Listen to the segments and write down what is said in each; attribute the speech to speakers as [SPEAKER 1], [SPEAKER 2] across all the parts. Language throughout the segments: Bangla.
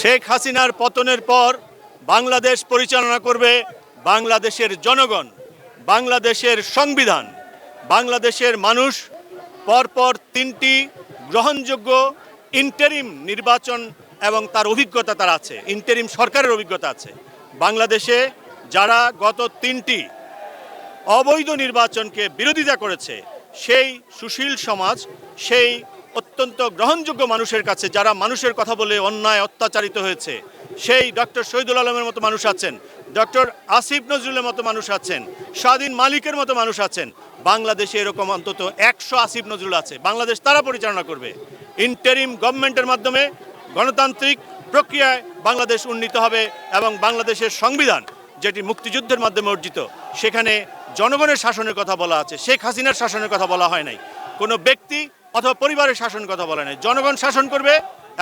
[SPEAKER 1] শেখ হাসিনার পতনের পর বাংলাদেশ পরিচালনা করবে বাংলাদেশের জনগণ, বাংলাদেশের সংবিধান। বাংলাদেশের মানুষ পরপর তিনটি গ্রহণযোগ্য ইন্টারিম নির্বাচন এবং তার অভিজ্ঞতা তার আছে ইন্টারিম সরকারের অভিজ্ঞতা আছে। বাংলাদেশে যারা গত তিনটি অবৈধ নির্বাচনকে বিরোধিতা করেছে, সেই সুশীল সমাজ, সেই অত্যন্ত গ্রহণযোগ্য মানুষের কাছে, যারা মানুষের কথা বলে অন্যায় অত্যাচারিত হয়েছে, সেই ডক্টর শহীদুল আলমের মতো মানুষ আছেন, ডক্টর আসিফ নজরুলের মতো মানুষ আছেন, স্বাধীন মালিকের মতো মানুষ আছেন। বাংলাদেশে এরকম অন্তত একশো আসিফ নজরুল আছে। বাংলাদেশ তারা পরিচালনা করবে। ইন্টারিম গভর্নমেন্টের মাধ্যমে গণতান্ত্রিক প্রক্রিয়ায় বাংলাদেশ উন্নীত হবে এবং বাংলাদেশের সংবিধান, যেটি মুক্তিযুদ্ধের মাধ্যমে অর্জিত, সেখানে জনগণের শাসনের কথা বলা আছে, শেখ হাসিনার শাসনের কথা বলা হয় নাই। কোনো ব্যক্তি অথবা পরিবারের শাসন কথা বলা নাই। জনগণ শাসন করবে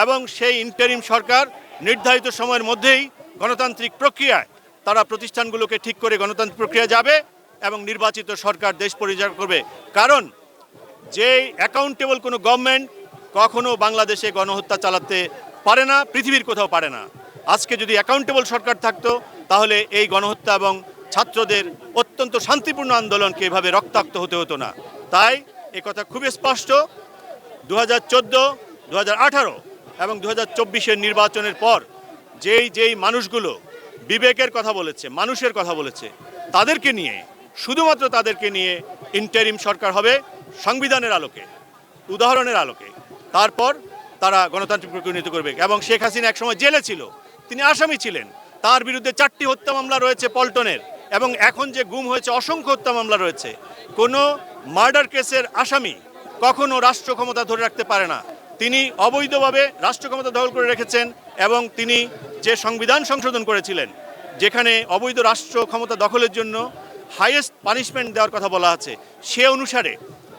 [SPEAKER 1] এবং সেই ইন্টারিম সরকার নির্ধারিত সময়ের মধ্যেই গণতান্ত্রিক প্রক্রিয়ায় তারা প্রতিষ্ঠানগুলোকে ঠিক করে গণতান্ত্রিক প্রক্রিয়া যাবে এবং নির্বাচিত সরকার দেশ পরিচালনা করবে। কারণ যে অ্যাকাউন্টেবল কোনো গভর্নমেন্ট কখনো বাংলাদেশে গণহত্যা চালাতে পারে না, পৃথিবীর কোথাও পারে না। আজকে যদি অ্যাকাউন্টেবল সরকার থাকতো, তাহলে এই গণহত্যা এবং ছাত্রদের অত্যন্ত শান্তিপূর্ণ আন্দোলনকে এভাবে রক্তাক্ত হতে হতো না। তাই কথা খুবই স্পষ্ট। দু হাজার চোদ্দ দু হাজার আঠারো এবং দু হাজার চব্বিশের নির্বাচনের পর যেই যেই মানুষগুলো বিবেকের কথা বলেছে, মানুষের কথা বলেছে, তাদেরকে নিয়ে, শুধুমাত্র তাদেরকে নিয়ে ইন্টারিম সরকার হবে সংবিধানের আলোকে, উদাহরণের আলোকে। তারপর তারা গণতান্ত্রিক প্রক্রিয়া করবে এবং শেখ হাসিনা একসময় জেলে ছিল, তিনি আসামি ছিলেন। তার বিরুদ্ধে চারটি হত্যা মামলা রয়েছে পল্টনের এবং এখন যে গুম হয়েছে, অসংখ্য হত্যা মামলা রয়েছে। কোনো মার্ডার কেসের আসামি কখনো রাষ্ট্র ক্ষমতা ধরে রাখতে পারে না। তিনি অবৈধভাবে রাষ্ট্র ক্ষমতা দখল করে রেখেছেন এবং তিনি যে সংবিধান সংশোধন করেছিলেন, যেখানে অবৈধ রাষ্ট্র ক্ষমতা দখলের জন্য হাইয়েস্ট পানিশমেন্ট দেওয়ার কথা বলা আছে, সে অনুসারে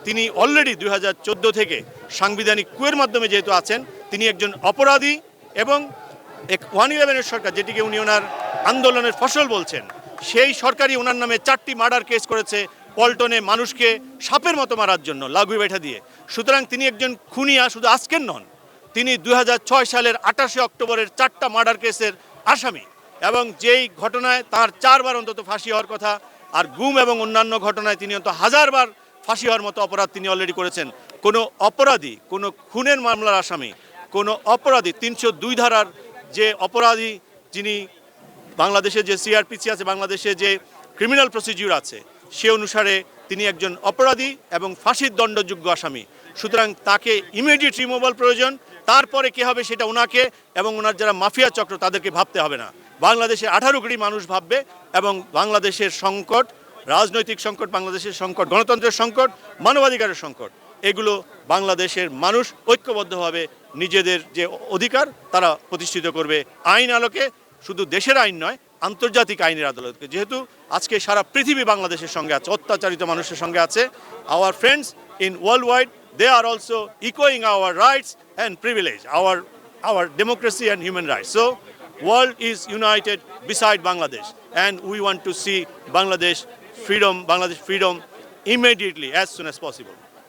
[SPEAKER 1] তিনি অলরেডি দুই হাজার চোদ্দ থেকে সাংবিধানিক কুয়ের মাধ্যমে যেহেতু আছেন, তিনি একজন অপরাধী এবং এক ওয়ান ইলেভেনের সরকার, যেটিকে উনি ওনার আন্দোলনের ফসল বলছেন, সেই সরকারই ওনার নামে চারটি মার্ডার কেস করেছে পল্টনে মানুষকে সাপের মতো মারার জন্য লাগু বেঠা দিয়ে। সুতরাং তিনি একজন খুনিয়া, শুধু আজকের নন, তিনি দুই হাজার ছয় সালের আঠাশে অক্টোবরের চারটা মার্ডার কেসের আসামি এবং যেই ঘটনায় তার চারবার অন্তত ফাঁসি হওয়ার কথা আর গুম এবং অন্যান্য ঘটনায় তিনি অন্তত হাজারবার ফাঁসি হওয়ার মতো অপরাধ তিনি অলরেডি করেছেন। কোনো অপরাধী, কোনো খুনের মামলার আসামি, কোনো অপরাধী তিনশো দুই ধারার যে অপরাধী যিনি বাংলাদেশে যে সিআরপিসি আছে, বাংলাদেশে যে ক্রিমিনাল প্রসিডিউর আছে সে অনুসারে তিনি একজন অপরাধী এবং ফাঁসির দণ্ডযোগ্য আসামি। সুতরাং তাকে ইমিডিয়েট রিমুভাল প্রয়োজন, তারপরে কে হবে সেটা ওনাকে এবং ওনার যারা মাফিয়া চক্র তাদেরকে ভাবতে হবে না। বাংলাদেশে আঠারো কোটি মানুষ ভাববে এবং বাংলাদেশের সংকট, রাজনৈতিক সংকট, বাংলাদেশের সংকট, গণতন্ত্রের সংকট, মানবাধিকারের সংকট, এগুলো বাংলাদেশের মানুষ ঐক্যবদ্ধভাবে নিজেদের যে অধিকার তারা প্রতিষ্ঠিত করবে। আইন আলোকে শুধু দেশের আইন নয় আন্তর্জাতিক আইনের আদালতকে। যেহেতু আজকে সারা পৃথিবী বাংলাদেশের সঙ্গে আছে, অত্যাচারিত মানুষের সঙ্গে আছে our friends in world wide they are also ইকোয়িং our rights and privilege our our democracy and human rights so world is united beside Bangladesh and we want to see Bangladesh freedom Bangladesh freedom immediately as soon as possible